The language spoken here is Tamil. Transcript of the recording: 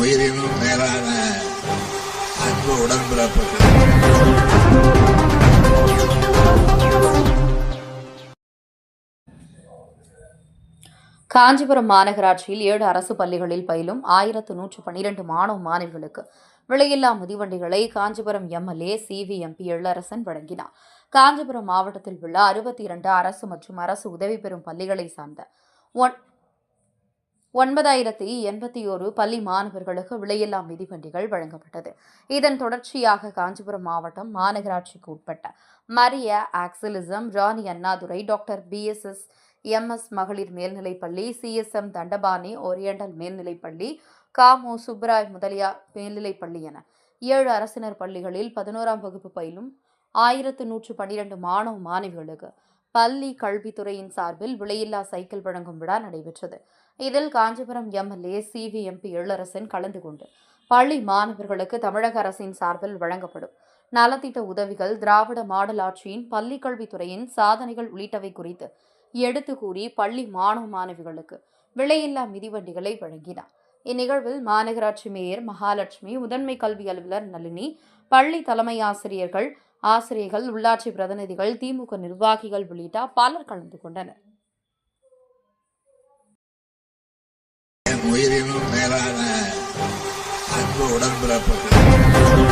உயிரினும் மேலான அன்பு உடன்பிறப்புகள். காஞ்சிபுரம் மாநகராட்சியில் ஏழு அரசு பள்ளிகளில் பயிலும் ஆயிரத்து நூற்று பன்னிரண்டு மாணவ மாணவிகளுக்கு விலையில்லா மிதிவண்டிகளை Kanchipuram MLA CVMP MP Ezhilarasan வழங்கினார். காஞ்சிபுரம் மாவட்டத்தில் உள்ள அறுபத்தி இரண்டு அரசு மற்றும் அரசு உதவி பெறும் பள்ளிகளை சார்ந்த ஒன் ஒன்பதாயிரத்தி எண்பத்தி ஒரு பள்ளி மாணவர்களுக்கு விலையில்லா மிதிவண்டிகள் வழங்கப்பட்டது. இதன் தொடர்ச்சியாக காஞ்சிபுரம் மாவட்டம் மாநகராட்சிக்கு உட்பட்ட Maria Auxilium Rani Annadurai doctor PSS MS மகளிர் மேல்நிலைப்பள்ளி சிஎஸ்எம் தண்டபாணி ஓரியண்டல் மேல்நிலைப்பள்ளி காமு சுப்ராய் முதலியார் மேல்நிலைப்பள்ளி என ஏழு அரசினர் பள்ளிகளில் பதினோராம் வகுப்பு பயிலும் ஆயிரத்து நூற்று பன்னிரண்டு மாணவ மாணவிகளுக்கு பள்ளி கல்வித்துறையின் சார்பில் விலையில்லா சைக்கிள் வழங்கும் விழா நடைபெற்றது. இதில் Kanchipuram MLA CV MP Ezhilarasan கலந்து கொண்டு பள்ளி மாணவர்களுக்கு தமிழக அரசின் சார்பில் வழங்கப்படும். நலத்திட்ட உதவிகள் திராவிட மாடல் ஆட்சியின் பள்ளி கல்வித்துறையின் சாதனைகள் உள்ளிட்டவை குறித்து எடுத்து கூறி பள்ளி மாணவ மாணவிகளுக்கு விலையில்லா மிதிவண்டிகளை வழங்கினார். இந்நிகழ்வில் மாநகராட்சி மேயர் மகாலட்சுமி முதன்மை கல்வி அலுவலர் நளினி பள்ளி தலைமை ஆசிரியர்கள் ஆசிரியர்கள் உள்ளாட்சி பிரதிநிதிகள் திமுக நிர்வாகிகள் உள்ளிட்ட பலர் கலந்து கொண்டனர். உயிரினும் மேலான அன்பு உடன்பிறப்புகள்.